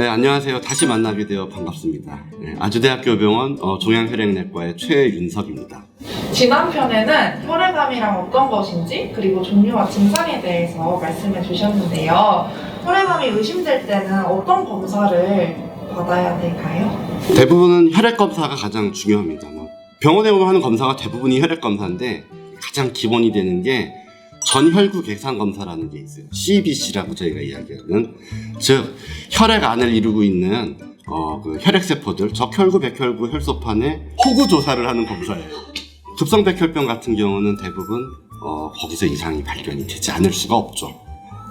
네, 안녕하세요. 다시 만나게 되어 반갑습니다. 네, 아주대학교 병원 어, 종양혈액내과의 최윤석입니다. 지난 편에는 혈액암이랑 어떤 것인지 그리고 종류와 증상에 대해서 말씀해 주셨는데요. 혈액암이 의심될 때는 어떤 검사를 받아야 될까요? 대부분은 혈액 검사가 가장 중요합니다. 뭐, 병원에 오면 하는 검사가 대부분이 혈액 검사인데 가장 기본이 되는 게 전혈구 계산 검사라는 게 있어요. CBC라고 저희가 이야기하는 즉 혈액 안을 이루고 있는 어, 그 혈액 세포들 적혈구, 백혈구, 혈소판의 호구 조사를 하는 검사예요. 급성 백혈병 같은 경우는 대부분 어, 거기서 이상이 발견이 되지 않을 수가 없죠.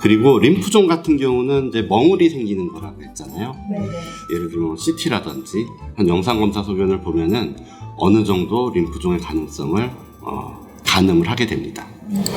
그리고 림프종 같은 경우는 이제 멍울이 생기는 거라고 했잖아요. 네네. 예를 들면 CT라든지 한 영상 검사 소견을 보면은 어느 정도 림프종의 가능성을 어, 가늠을 하게 됩니다.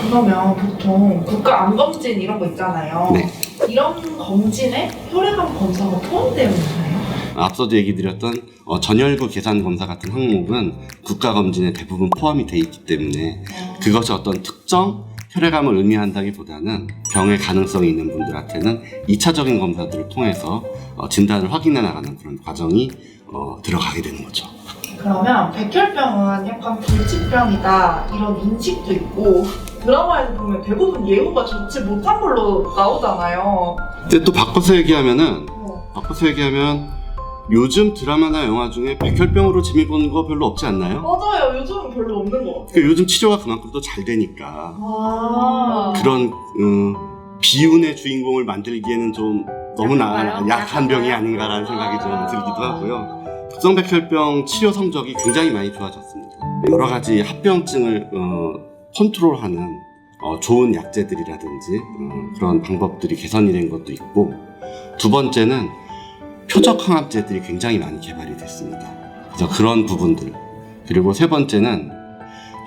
그러면 보통 국가 암검진 이런 거 있잖아요. 네. 이런 검진에 혈액암 검사가 포함되어 있나요? 앞서도 얘기 드렸던 어, 전혈구 계산 검사 같은 항목은 국가 검진에 대부분 포함이 돼 있기 때문에 그것이 어떤 특정 혈액암을 의미한다기보다는 병의 가능성이 있는 분들한테는 2차적인 검사들을 통해서 어, 진단을 확인해 나가는 그런 과정이 어, 들어가게 되는 거죠. 그러면 백혈병은 약간 불치병이다 이런 인식도 있고 드라마에서 보면 대부분 예후가 좋지 못한 걸로 나오잖아요. 근데 또 바꿔서 얘기하면은 어, 바꿔서 얘기하면 요즘 드라마나 영화 중에 백혈병으로 재미 보는 거 별로 없지 않나요? 맞아요. 요즘은 별로 없는 것 같아요. 그 요즘 치료가 그만큼 또 잘 되니까 아, 그런 어, 비운의 주인공을 만들기에는 좀 너무나? 약한 병이? 아닌가라는 생각이 좀 아. 들기도 하고요. 급성 백혈병 치료 성적이 굉장히 많이 좋아졌습니다. 여러 가지 합병증을 어, 컨트롤하는 어, 좋은 약제들이라든지 어, 그런 방법들이 개선이 된 것도 있고 두 번째는 표적 항암제들이 굉장히 많이 개발이 됐습니다. 그래서 그런 부분들 그리고 세 번째는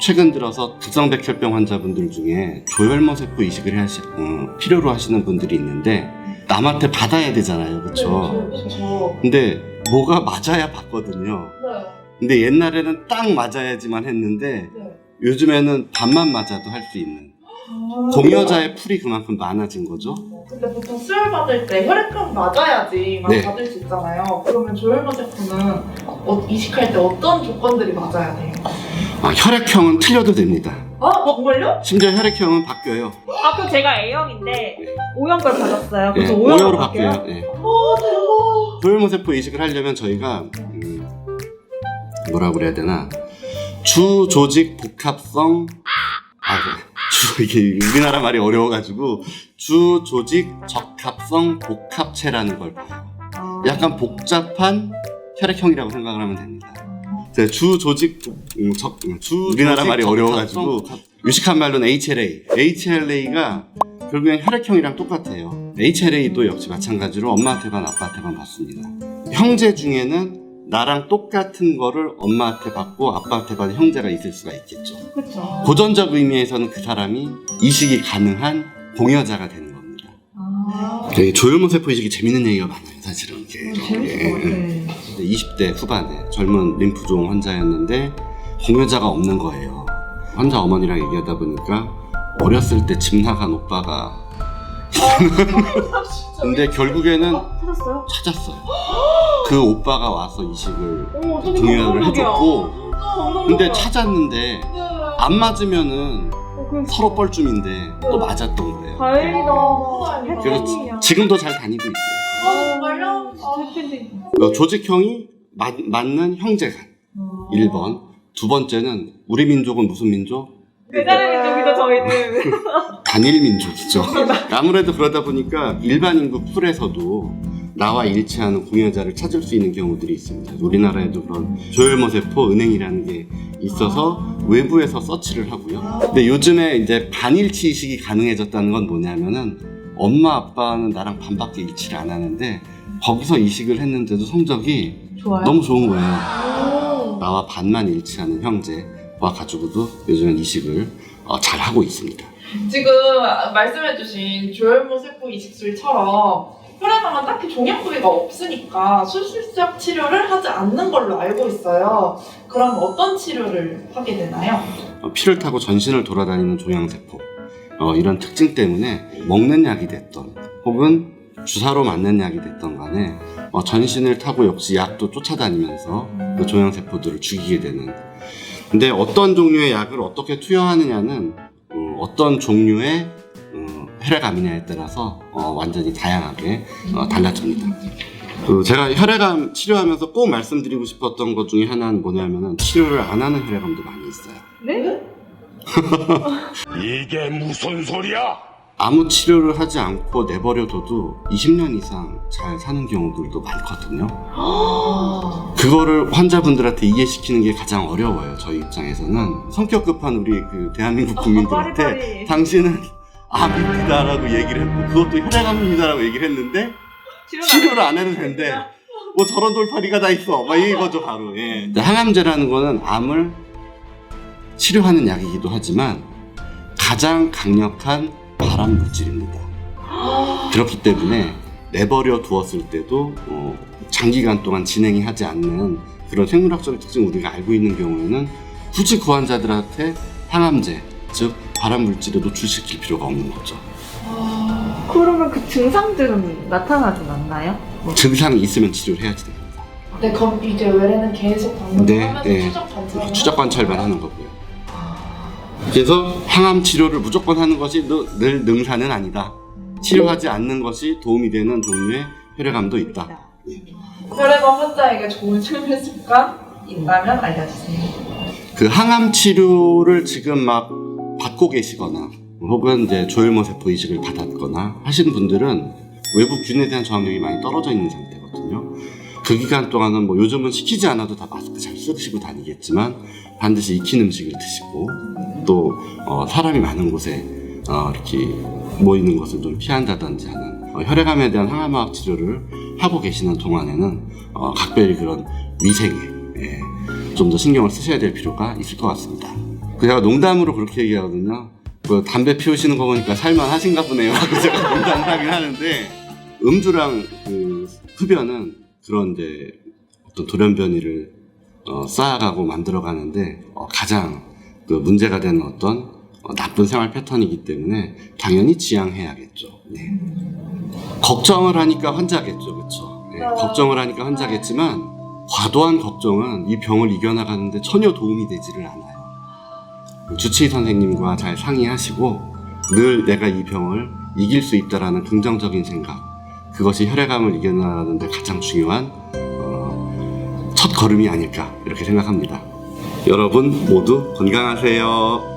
최근 들어서 급성 백혈병 환자분들 중에 조혈모 세포 이식을 하시, 어, 필요로 하시는 분들이 있는데 남한테 받아야 되잖아요, 그렇죠? 네, 그렇죠. 근데 뭐가 맞아야 받거든요. 네. 근데 옛날에는 딱 맞아야지만 했는데 네. 요즘에는 반만 맞아도 할 수 있는 아. 공여자의 풀이 그만큼 많아진 거죠. 근데 보통 수혈 받을 때 혈액형 맞아야지만 네. 받을 수 있잖아요. 그러면 조혈모 제품은 어, 이식할 때 어떤 조건들이 맞아야 돼요? 아, 혈액형은 틀려도 됩니다. 아 정말요? 심지어 혈액형은 바뀌어요. 아, 그럼 제가 A형인데 O형 걸 받았어요. 예, 그래서 O형으로 O형으로 바뀌어요. 바뀌어요. 예. 아 대박. 조혈모 세포 이식을 하려면 저희가 음, 뭐라 그래야 되나 주 조직 복합성 아 주, 이게 우리나라 말이 어려워가지고 주 조직 적합성 복합체라는 걸 봐요. 아. 약간 복잡한 혈액형이라고 생각을 하면 됩니다. 네, 주 조직 음, 적, 음, 주 우리나라 조직 말이 어려워가지고 유식한 말로는 HLA. HLA가 결국엔 혈액형이랑 똑같아요. HLA도 역시 마찬가지로 엄마한테 반 아빠한테 반 받습니다. 형제 중에는 나랑 똑같은 거를 엄마한테 받고 아빠한테 받은 형제가 있을 수가 있겠죠. 그렇죠. 고전적 의미에서는 그 사람이 이식이 가능한 공여자가 되는 겁니다. 아, 이 조혈모 세포 이식이 재밌는 얘기가 많아요, 사실은. 이게. 재밌을 것 같아. 예, 예. 20대 후반에 젊은 림프종 환자였는데 공여자가 없는 거예요. 환자 어머니랑 얘기하다 보니까 어렸을 때 집 나간 오빠가 근데 결국에는 찾았어요? 찾았어요. 그 오빠가 와서 이식을 어머, 감동적이야. 해줬고 감동적이야. 근데 찾았는데 안 맞으면은 어, 그럼 서로 뻘쭘인데 또 맞았던 거예요. 다행이다. 그래서. 지금도 잘 다니고 있어요. 아 정말요? 진짜 해피엔딩. 어, 조직형이 맞, 맞는 형제간 아. 1번 두 번째는 우리 민족은 무슨 민족? 배달의 민족이죠 저희는. 단일 민족이죠. 아무래도 그러다 보니까 일반 인구 풀에서도 나와 일치하는 공여자를 찾을 수 있는 경우들이 있습니다. 우리나라에도 그런 조혈모 세포 은행이라는 게 있어서 외부에서 서치를 하고요. 근데 요즘에 이제 반일치 이식이 가능해졌다는 건 뭐냐면은 엄마 아빠는 나랑 반밖에 일치를 안 하는데 거기서 이식을 했는데도 성적이 좋아요. 너무 좋은 거예요. 오. 나와 반만 일치하는 형제와 가지고도 요즘은 이식을 어, 잘 하고 있습니다. 지금 말씀해주신 조혈모 세포 이식술처럼 혈액암은 딱히 종양부위가 없으니까 수술적 치료를 하지 않는 걸로 알고 있어요. 그럼 어떤 치료를 하게 되나요? 어, 피를 타고 전신을 돌아다니는 종양세포 어, 이런 특징 때문에 먹는 약이 됐던 혹은 주사로 맞는 약이 됐던 간에 어, 전신을 타고 역시 약도 쫓아다니면서 그 종양세포들을 죽이게 되는. 근데 어떤 종류의 약을 어떻게 투여하느냐는 어, 떤 종류의 어, 혈액암이냐에 따라서 어, 완전히 다양하게 어, 달라집니다. 그 제가 혈액암 치료하면서 꼭 말씀드리고 싶었던 것 중에 하나는 뭐냐면은 치료를 안 하는 혈액암도 많이 있어요. 네? 이게 무슨 소리야? 아무 치료를 하지 않고 내버려둬도 20년 이상 잘 사는 경우들도 많거든요. 그거를 환자분들한테 이해시키는 게 가장 어려워요. 저희 입장에서는 성격 급한 우리 그 대한민국 국민들한테 빠리빠리. 당신은 암입니다라고 얘기를 했고 그것도 혈액암입니다라고 얘기를 했는데 치료를 안 해도 된대. 뭐 저런 돌파리가 다 있어. 막 이거죠 바로. 예. 항암제라는 거는 암을 치료하는 약이기도 하지만 가장 강력한 발암 물질입니다. 그렇기 때문에 내버려 두었을 때도 어, 장기간 동안 진행이 하지 않는 그런 생물학적인 특징을 우리가 알고 있는 경우에는 굳이 그 환자들한테 항암제, 즉 발암 물질에 노출시킬 필요가 없는 거죠. 그러면 그 증상들은 나타나진 않나요? 뭐 증상이 있으면 치료를 해야지 됩니다. 네, 그럼 이제 외래는 계속 방문을 네, 하면서 네. 추적 관찰을 추적 관찰만 하는 거고요. 그래서 항암 치료를 무조건 하는 것이 늘- 늘 능사는 아니다. 치료하지 않는 것이 도움이 되는 종류의 혈액암도 있다. 혈액암 환자에게 좋은睡眠습관 있다면 알려주세요. 그 항암 치료를 지금 막 받고 계시거나 혹은 이제 조혈모 세포 이식을 받았거나 하신 분들은 외부 균에 대한 저항력이 많이 떨어져 있는 상태거든요. 그 기간 동안은 뭐 요즘은 시키지 않아도 다 마스크 잘 쓰시고 다니겠지만 반드시 익힌 음식을 드시고 또 어, 사람이 많은 곳에 어, 이렇게 모이는 것을 좀 피한다든지 하는 어, 혈액암에 대한 항암화학 치료를 하고 계시는 동안에는 어, 각별히 그런 위생에 예, 좀 더 신경을 쓰셔야 될 필요가 있을 것 같습니다. 그 제가 농담으로 그렇게 얘기하거든요. 그 담배 피우시는 거 보니까 살만 하신가 보네요. 하고 제가 농담을 하긴 하는데 음주랑 그 흡연은 그런 이제 어떤 돌연변이를 어, 쌓아가고 만들어가는데 어, 가장 그 문제가 되는 어떤 어, 나쁜 생활 패턴이기 때문에 당연히 지양해야겠죠. 네. 걱정을 하니까 환자겠죠, 그렇죠? 네, 걱정을 하니까 환자겠지만 과도한 걱정은 이 병을 이겨나가는데 전혀 도움이 되지를 않아요. 주치의 선생님과 잘 상의하시고 늘 내가 이 병을 이길 수 있다라는 긍정적인 생각 그것이 혈액암을 이겨나가는 데 가장 중요한 어, 첫 걸음이 아닐까 이렇게 생각합니다. 여러분 모두 건강하세요.